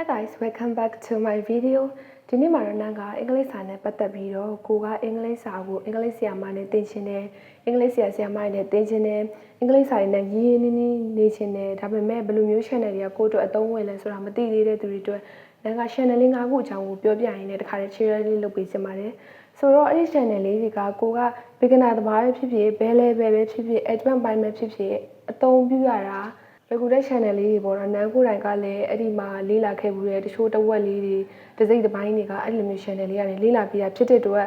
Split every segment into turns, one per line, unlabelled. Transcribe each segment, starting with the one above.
Hi guys, welcome back to my video. ဒီနေ့မှာတော့နန်းကအင်္ဂလိပ်စာနဲ့ပတ်သက်ပြီးတော့ကိုကအင်္ဂလိပ်စာကိုအင်္ဂလိပ်ဆရာမနဲ့သင်ချင်တယ်။အင်္ဂလိပ်ဆရာဆရာမနဲ့သင်ချင်တယ်။အင်္ဂလိပ်စာတွေနဲ့ရင်းရင်းနှီးနှီးနေချင်တယ်။ဒါပေမဲ့ဘယ်လိုမျိုး channel တွေကကိုယ့်အတွက်အသုံးဝင်လဲဆိုတာမသိသေးတဲ့သူတွေအတွက်နန်းက channel လေး၅ခုအကြောင်းကိုပြောပြရင်းနဲ့တခါတည်း share လေးလုပ်ပေးချင်ပါတယ်။ဆိုတော့အဲ့ဒီ channel လေးတွေကကိုက beginner သမားပဲဖြစ်ဖြစ်ဘယ် level ပဲဖြစ်ဖြစ် advanced ပိုင်းပဲဖြစ်ဖြစ်အသုံးပြုရတာ regular channel လေးတွေပေါ့နော်နန်းကိုယ်တိုင်ကလည်းအဲ့ဒီမှာလေးလာခဲ့ဘူးတဲ့တချို့တစ်ဝက်လေးတွေတစ်စိတ်တစ်ပိုင်းတွေကအဲ့လိုမျိုး channel လေးကနေလေးလာပြီးတာဖြစ်တဲ့အတွက်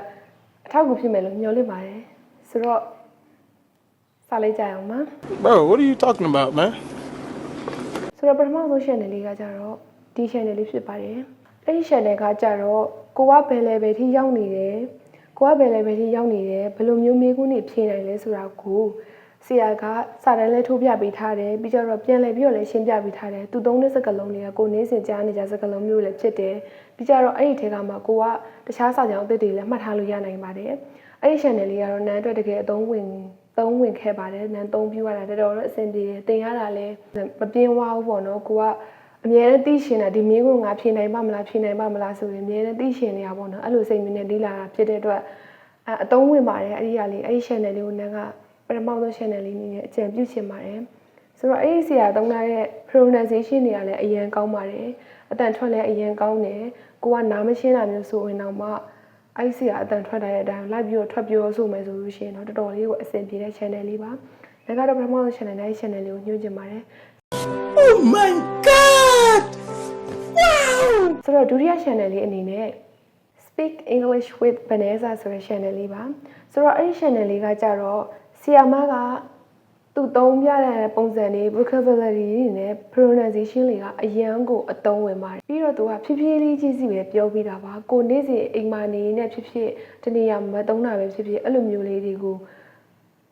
အထောက်အကူဖြစ်မယ်လို့မျှော်လင့်ပါတယ်ဆိုတော့စလိုက်ကြရအောင်ပါ
Bro, what are you talking about, man?
ဆိုတော့ပထမဆုံး channel လေးကကြတော့ဒီ channel လေးဖြစ်ပါတယ်အဲ့ဒီ channel ကကြတော့ကိုကဘယ် level ထိရောက်နေတယ်ကိုကဘယ် level ထိရောက်နေတယ်ဘယ်လိုမျိုးမေးခွန်းတွေဖြေနိုင်လဲဆိုတာကို ဆရာကစာတန်းလဲထိုးပြပေးထားတယ်ပြီးကြတော့ပြန်လဲပြီးတော့လဲရှင်းပြပေးထားတယ်သူသုံးတဲ့စကားလုံးတွေကကိုနေစဉ်ကြားနေကြစကားလုံးမျိုးလည်းဖြစ်တယ်ပြီးကြတော့အဲ့ဒီထဲကမှကိုကတခြားစာကြောင်းအသစ်တွေလည်းမှတ်ထားလို့ရနိုင်ပါတယ်အဲ့ဒီ channel လေးကတော့နန်းအတွက်တကယ်အသုံးဝင်သုံးဝင်ခဲ့ပါတယ်နန်းသုံးပြရတာတော်တော်အဆင်ပြေတယ်တင်ရတာလည်းမပြင်းဝဘူးပေါ့နော်ကိုကအမြဲတမ်းသိရှင်တာဒီမင်းကငါဖြေနိုင်ပါမလားဖြေနိုင်ပါမလားဆိုရင်အမြဲတမ်းသိရှင်နေတာပေါ့နော်အဲ့လိုစိတ်မျိုးနဲ့လေးလာတာဖြစ်တဲ့အတွက်အအသုံးဝင်ပါတယ်အဲ့ဒီကလေးအဲ့ဒီ channel လေးကိုနန်းက ပထမဆုံး channel လေးအနေနဲ့အကြံပြုချင်ပါတယ်ဆိုတော့အဲ့ဒီဆရာသုံးထားတဲ့ pronunciation တွေကလည်းအရင်ကောင်းပါတယ်အတန်ထွက်လည်းအရင်ကောင်းတယ်ကိုကနားမရှင်းတာမျိုးဆိုရင်တော့မှအဲ့ဒီဆရာအတန်ထွက်တဲ့အတိုင်းလိုက်ပြီးတော့ထွက်ပြောဆိုမယ်ဆိုလို့ရှိရင်တော့တော်တော်လေးကိုအဆင်ပြေတဲ့ channel လေးပါ။ဒါကတော့ပထမဆုံး channel နဲ့ channel လေးကိုညွှန်ချင်ပါတယ်
Oh my god! Wow!
ဆိုတော့ဒုတိယ channel လေးအနေနဲ့ Speak English with Vanessa ဆိုတဲ့ channel လေးပါဆိုတော့အဲ့ဒီ channel လေးကကြတော့ ဆီယာမကသူသုံးပြတဲ့ပုံစံလေး vocabulary တွေနဲ့ pronunciation တွေကအရန်ကိုအသုံးဝင်ပါတယ်ပြီးတော့သူကဖြည်းဖြည်းလေးကြီးစီပဲပြောပြတာပါကိုနေ့စဉ်အိမ်မာနေနဲ့ဖြစ်ဖြစ်တနေ့ရမသုံးတာပဲဖြစ်ဖြစ်အဲ့လိုမျိုးလေးတွေကို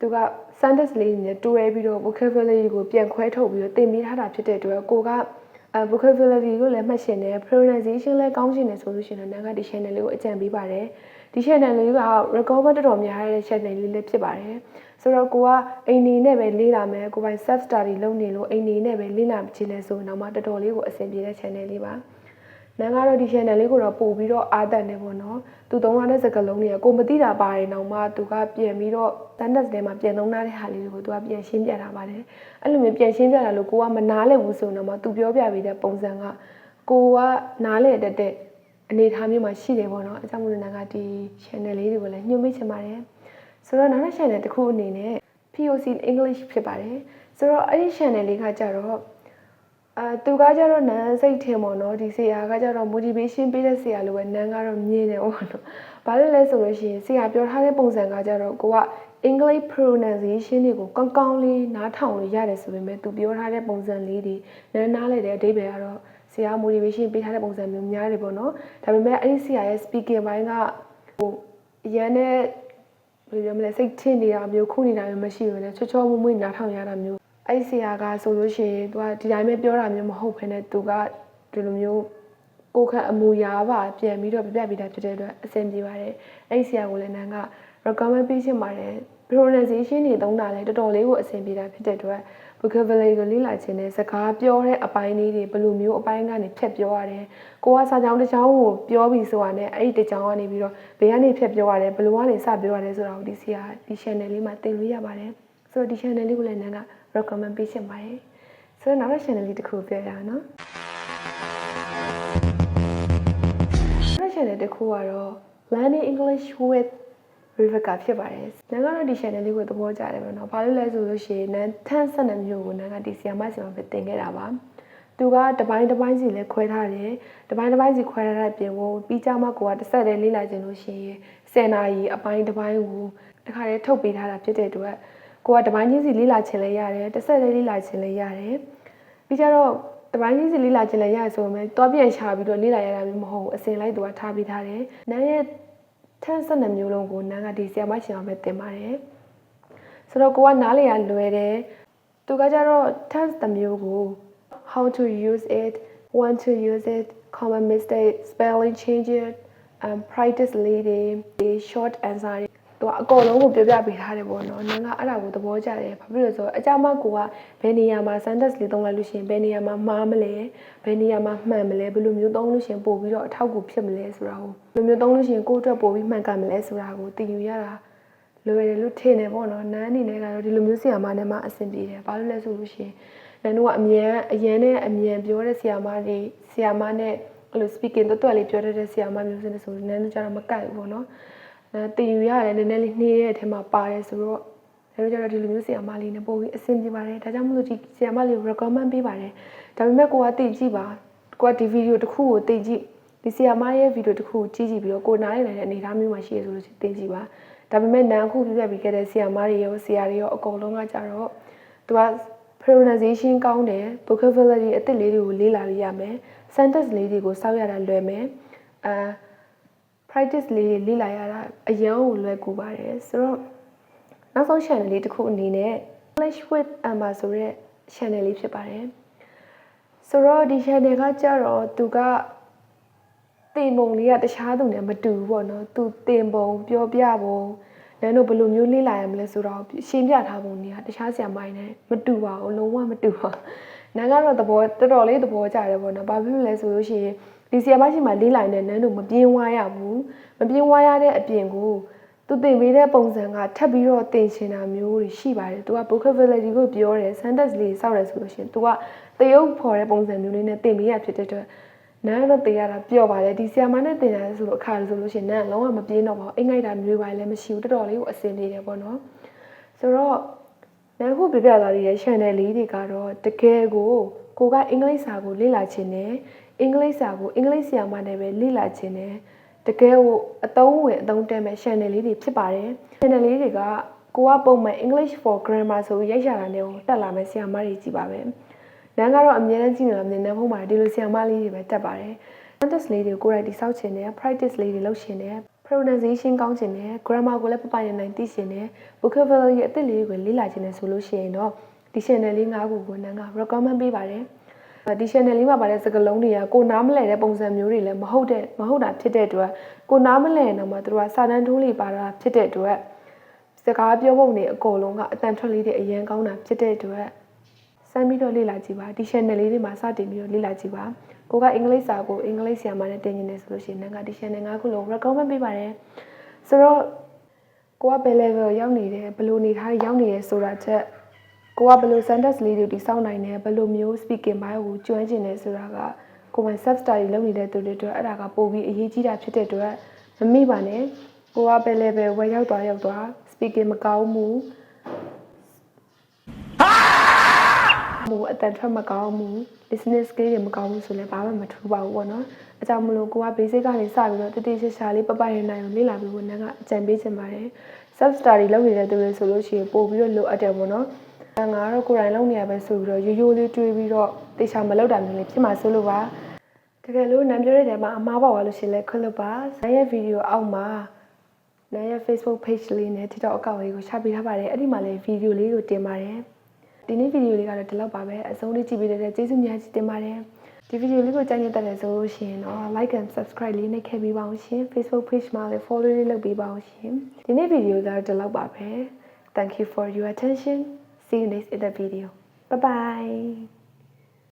သူက sentence လေးနဲ့တွဲပြီးတော့ vocabulary ကိုပြန်ခွဲထုတ်ပြီးတော့သင်ပေးထားတာဖြစ်တဲ့အတွက်ကိုကအဲ vocabulary ကိုလည်းမှတ်ရှင်တယ် pronunciation လည်းကောင်းရှင်တယ်ဆိုလို့ရှိရင်တော့နန်းကဒီ channel လေးကိုအကြံပေးပါတယ်ဒီ channel လေးက recover တော်တော်များတဲ့ channel လေးလည်းဖြစ်ပါတယ် ဆိုတော့ကိုကအိမ်နေနဲ့ပဲလေ့လာမယ်ကိုပိုင် self study လုပ်နေလို့အိမ်နေနဲ့ပဲလေ့လာချင်တယ်ဆိုတော့မှတော်တော်လေးကိုအဆင်ပြေတဲ့ channel လေးပါနန်းကတော့ဒီ channel လေးကိုတော့ပို့ပြီးတော့အားတန်နေပေါ့နော်သူသုံးရတဲ့စကားလုံးတွေကကိုမသိတာပါတယ်တော့မှသူကပြန်ပြီးတော့ standard ထဲမှာပြန်သုံးထားတဲ့ဟာလေးတွေကိုသူကပြန်ရှင်းပြတာပါတယ်အဲ့လိုမျိုးပြန်ရှင်းပြတာလို့ကိုကမနားလည်ဘူးဆိုတော့မှသူပြောပြပေးတဲ့ပုံစံကကိုကနားလည်တတ်တဲ့အနေအထားမျိုးမှာရှိတယ်ပေါ့နော်အဲကြောင့်မို့လို့နန်းကဒီ channel လေးတွေကိုလည်းညွှန်မိချင်ပါတယ် ဆိုတော့နောက်တစ် channel တစ်ခုအနေနဲ့ POC English ဖြစ်ပါတယ်ဆိုတော့အဲ့ဒီ channel လေးကကြတော့အာသူကကြတော့နန်းစိတ်ထင်ပေါ့နော်ဒီဆရာကကြတော့ motivation ပေးတဲ့ဆရာလိုပဲနန်းကတော့မြင်တယ်ပေါ့နော်။ဘာလို့လဲဆိုလို့ရှိရင်ဆရာပြောထားတဲ့ပုံစံကကြတော့ကိုက English pronunciation တွေကိုကောင်းကောင်းလေးနားထောင်လို့ရတယ်ဆိုပေမဲ့သူပြောထားတဲ့ပုံစံလေးတွေနန်းနားလေတဲ့အဓိပ္ပာယ်ကတော့ဆရာ motivation ပေးထားတဲ့ပုံစံမျိုးများတယ်ပေါ့နော်။ဒါပေမဲ့အဲ့ဒီဆရာရဲ့ speaking ဘိုင်းကဟိုအရန်နဲ့ ဘယ်လိုပြောမလဲစိတ်ထင်နေတာမျိုးခုနေတာမျိုးမရှိဘူးလေချောချောမွေ့မွေ့နားထောင်ရတာမျိုးအဲ့ဒီဆရာကဆိုလို့ရှိရင်သူကဒီတိုင်းပဲပြောတာမျိုးမဟုတ်ဘဲနဲ့သူကဒီလိုမျိုးကိုယ်ခံအမူအရာပါပြန်ပြီးတော့ပြပြပေးတာဖြစ်တဲ့အတွက်အဆင်ပြေပါတယ်အဲ့ဒီဆရာကိုလည်းနန်းက recommend ပေးချင်ပါတယ် pronunciation တွေသုံးတာလည်းတော်တော်လေးကိုအဆင်ပြေတာဖြစ်တဲ့အတွက် vocabulary ကိုလေ့လာခြင်းနဲ့စကားပြောတဲ့အပိုင်းလေးတွေဘယ်လိုမျိုးအပိုင်းကနေဖြတ်ပြောရတယ်။ကိုကစာကြောင်းတစ်ချောင်းကိုပြောပြီးဆိုတာနဲ့အဲ့ဒီတစ်ချောင်းကနေပြီးတော့ဘယ်ကနေဖြတ်ပြောရတယ်ဘယ်လိုကနေစပြောရတယ်ဆိုတာကိုဒီဆရာဒီ channel လေးမှာသင်လို့ရပါတယ်။ဆိုတော့ဒီ channel လေးကိုလည်းနန်းက recommend ပေးချင်ပါတယ်။ဆိုတော့နောက်တစ် channel လေးတစ်ခုပြောရအောင်နော်။နောက် channel တစ်ခုကတော့ Learning English with Rebecca ဖြစ်ပါတယ်။နန်းကတော့ဒီ channel လေးကိုသဘောကျတယ်ပေါ့နော်။ဘာလို့လဲဆိုလို့ရှိရင်နန်းထန်းဆက်နှမျိုးကိုနန်းကဒီဆီယမဆီယမပဲတင်ခဲ့တာပါ။သူကတပိုင်းတပိုင်းစီလဲခွဲထားတယ်။တပိုင်းတပိုင်းစီခွဲထားတဲ့ပြင်ကိုပြီးကြမှကိုကတစ်ဆက်တည်းလေ့လာခြင်းလို့ရှိရင်စင်နာကြီးအပိုင်းတပိုင်းကိုတခါတည်းထုတ်ပေးထားတာဖြစ်တဲ့အတွက်ကိုကတပိုင်းချင်းစီလေ့လာခြင်းလဲရတယ်။တစ်ဆက်တည်းလေ့လာခြင်းလဲရတယ်။ပြီးကြတော့တပိုင်းကြီးစီလေးလာခြင်းလည်းရဆိုမယ်။တွားပြန်ရှာပြီးတော့လေးလာရတာမျိုးမဟုတ်ဘူး။အစင်လိုက်သူကထားပြီးထားတယ်။နန်းရဲ့ ထန်းဆက်တဲ့မျိုးလုံးကိုနန်းကဒီဆီယမရှင်အောင်ပဲတင်ပါတယ်ဆိုတော့ကိုကနားလေရလွယ်တယ်သူကကြတော့ test တစ်မျိုးကို how to use it when to use it common mistake spelling changes um practice leading the short answer သူကအကောလုံးကိုပြောပြပေးထားတယ်ပေါ့နော်နန်းကအဲ့ဒါကိုသဘောကျတယ်ဘာဖြစ်လို့လဲဆိုတော့အကြမ်းမကိုကဘယ်နေရာမှာ sentence လေးသုံးလိုက်လို့ရှိရင်ဘယ်နေရာမှာမှားမလဲဘယ်နေရာမှာမှန်မလဲဘယ်လိုမျိုးသုံးလို့ရှိရင်ပို့ပြီးတော့အထောက်အကူဖြစ်မလဲဆိုတာကိုဘယ်လိုမျိုးသုံးလို့ရှိရင်ကိုယ့်အတွက်ပို့ပြီးမှန်ကန်မလဲဆိုတာကိုသိယူရတာလွယ်တယ်လို့ထင်တယ်ပေါ့နော်နန်းအနေနဲ့ကတော့ဒီလိုမျိုးဆီယာမနဲ့မှအဆင်ပြေတယ်ဘာလို့လဲဆိုလို့ရှိရင်နန်းတို့ကအမြန်အရန်နဲ့အမြန်ပြောတဲ့ဆီယာမတွေဆီယာမနဲ့အဲ့လို speaking တွတ်တွတ်လေးပြောတတ်တဲ့ဆီယာမမျိုးစနေဆိုနန်းတို့ကျတော့မကိုက်ဘူးပေါ့နော်အဲ တည်ယူရတယ်နည်းနည်းလေးနှေးတဲ့အထက်မှာပါတယ်ဆိုတော့ဒါတို့ကျတော့ဒီလိုမျိုးဆီယာမလေးနဲ့ပို့ပြီးအဆင်ပြေပါတယ်ဒါကြောင့်မလို့ဒီဆီယာမလေးကို recommend ပေးပါတယ်ဒါပေမဲ့ကိုကတည်ကြည့်ပါကိုကဒီဗီဒီယိုတစ်ခုကိုတည်ကြည့်ဒီဆီယာမရဲ့ဗီဒီယိုတစ်ခုကိုကြည့်ကြည့်ပြီးတော့ကိုနားရတဲ့အနေအထားမျိုးမှာရှိရဆိုလို့တည်ကြည့်ပါဒါပေမဲ့နန်ခုပြပြပြီးခဲ့တဲ့ဆီယာမတွေရောဆီယာတွေရောအကုန်လုံးကကြတော့သူက pronunciation ကောင်းတယ် vocabulary အသစ်လေးတွေကိုလေ့လာလို့ရမယ် sentence လေးတွေကိုစောက်ရတာလွယ်မယ်အာ practice လေးတွေလေ့လာရတာအရင်ကိုလွယ်ကူပါတယ်ဆိုတော့နောက်ဆုံး channel လေးတစ်ခုအနေနဲ့ English with Emma ဆိုတဲ့ channel လေးဖြစ်ပါတယ်ဆိုတော့ဒီ channel ကကြတော့သူကတင်ပုံလေးကတခြားသူနဲ့မတူဘူးပေါ့နော်သူတင်ပုံပြောပြပုံနန်းတို့ဘယ်လိုမျိုးလေ့လာရမလဲဆိုတော့ရှင်းပြထားပုံတွေကတခြားဆရာမိုင်းနဲ့မတူပါဘူးလုံးဝမတူပါနန်းကတော့သဘောတော်တော်လေးသဘောကျတယ်ပေါ့နော်ဘာဖြစ်လို့လဲဆိုလို့ရှိရင် ဒီဆရာမရှိမှလေးလိုက်တဲ့နန်းတို့မပြင်းဝါရဘူးမပြင်းဝါရတဲ့အပြင်ကိုသူတင်ပေးတဲ့ပုံစံကထပ်ပြီးတော့တင်ချင်တာမျိုးတွေရှိပါတယ်။ तू က vocabulary ကိုပြောတယ် sentence လေးစောက်တယ်ဆိုလို့ရှိရင် तू ကတရုပ်ဖော်တဲ့ပုံစံမျိုးလေးနဲ့တင်ပေးရဖြစ်တဲ့အတွက်နန်းတော့တင်ရတာပျော့ပါတယ်ဒီဆီယာမနဲ့တင်ရတယ်ဆိုလို့အခါဆိုလို့ရှိရင်နန်းလုံးဝမပြင်းတော့ပါဘူးအိမ်ငိုက်တာမျိုးပါလည်းမရှိဘူးတော်တော်လေးကိုအဆင်ပြေတယ်ပေါ့နော်ဆိုတော့နန်းခုပြပြသွားတဲ့ channel လေးတွေကတော့တကယ်ကိုကိုကအင်္ဂလိပ်စာကိုလေ့လာခြင်းနဲ့ အင်္ဂလိပ်စာကိုအင်္ဂလိပ်ဆီယာမနဲ့ပဲလေ့လာခြင်းနဲ့တကယ်ကိုအသုံးဝင်အသုံးတည့်မဲ့ channel လေးတွေဖြစ်ပါတယ် channel လေးတွေကကိုကပုံမှန် English for grammar ဆိုပြီးရိုက်ရှာတာနဲ့တက်လာမဲ့ဆီယာမတွေကြီးပါပဲ။နန်းကတော့အများကြီးကြည့်နေတာမြင်နေဖို့မှာဒီလိုဆီယာမလေးတွေပဲတက်ပါတယ်။ sentence လေးတွေကိုကိုယ်တိုင်တိစောက်ချင်တယ် practice လေးတွေလုပ်ချင်တယ် pronunciation ကောင်းချင်တယ် grammar ကိုလည်းပပနိုင်နိုင်သိချင်တယ် vocabulary အသစ်လေးတွေကိုလေ့လာချင်တယ်ဆိုလို့ရှိရင်တော့ဒီ channel လေး၅ခုကိုနန်းက recommend ပေးပါတယ်။ ဒီ channel လေးမှာပါတဲ့စကားလုံးတွေကကိုနားမလည်တဲ့ပုံစံမျိုးတွေလည်းမဟုတ်တဲ့မဟုတ်တာဖြစ်တဲ့အတွက်ကိုနားမလည်ရင်တော့မှသူတို့ကစာတန်းထိုးလေးပါတာဖြစ်တဲ့အတွက်စကားပြောပုံတွေအကုန်လုံးကအတန်ထွက်လေးတွေအရင်ကောင်းတာဖြစ်တဲ့အတွက်စမ်းပြီးတော့လေ့လာကြည့်ပါဒီ channel လေးတွေမှာစတင်ပြီးတော့လေ့လာကြည့်ပါကိုကအင်္ဂလိပ်စာကိုအင်္ဂလိပ်ဆရာမနဲ့တင်နေတယ်ဆိုလို့ရှိရင်လည်းကဒီ channel ၅ခုလုံး recommend ပေးပါတယ်ဆိုတော့ကိုကဘယ် level ရောက်နေတယ်ဘယ်လိုနေထားရောက်နေတယ်ဆိုတာချက် ကိုကဘယ်လို sentence လေးတွေတိစောင့်နိုင်တယ်ဘယ်လိုမျိုး speaking ဘိုင်းကိုကျွမ်းကျင်တယ်ဆိုတာကကိုယ်ပိုင် self study လုပ်နေတဲ့သူတွေအတွက်အဲ့ဒါကပိုပြီးအရေးကြီးတာဖြစ်တဲ့အတွက်မမိပါနဲ့ကိုကဘယ် level ဝယ်ရောက်သွားရောက်သွား speaking မကောင်းဘူးမူအတန်ထွက်မကောင်းဘူး business skill တွေမကောင်းဘူးဆိုလည်းဘာမှမထူးပါဘူးပေါ့နော်အကြောင်းမလို့ကိုက basic ကနေစပြီးတော့တတိချာချာလေးပပရနိုင်ကိုလေ့လာပြီးဖို့နန်းကအကြံပေးချင်ပါတယ် self study လုပ်နေတဲ့သူတွေဆိုလို့ရှိရင်ပို့ပြီးတော့လိုအပ်တယ်ပေါ့နော် ငါကတော့ကိုယ်တိုင်လုပ်နေရပဲဆိုပြီးတော့ရိုးရိုးလေးတွေးပြီးတော့တေချာမလုပ်တာမျိုးလေးဖြစ်မှာဆိုလို့ပါတကယ်လို့နံပြောတဲ့တဲမှာအမားပါသွားလို့ရှိရင်လည်းခွတ်လို့ပါနန်းရဲ့ဗီဒီယိုအောက်မှာနန်းရဲ့ Facebook page လေးနဲ့ TikTok account လေးကိုချပေးထားပါတယ်အဲ့ဒီမှာလည်းဗီဒီယိုလေးကိုတင်ပါတယ်ဒီနေ့ဗီဒီယိုလေးကတော့ဒီလောက်ပါပဲအဆုံးလေးကြည့်ပေးတဲ့ကျေးဇူးများကြီးတင်ပါတယ်ဒီဗီဒီယိုလေးကိုကြိုက်နေတဲ့ဆိုလို့ရှိရင်တော့ like and subscribe လေးနဲ့ခဲ့ပေးပါအောင်ရှင် Facebook page မှာလည်း follow လေးလုပ်ပေးပါအောင်ရှင်ဒီနေ့ဗီဒီယိုကတော့ဒီလောက်ပါပဲ Thank you for your attention see you next in the video. Bye bye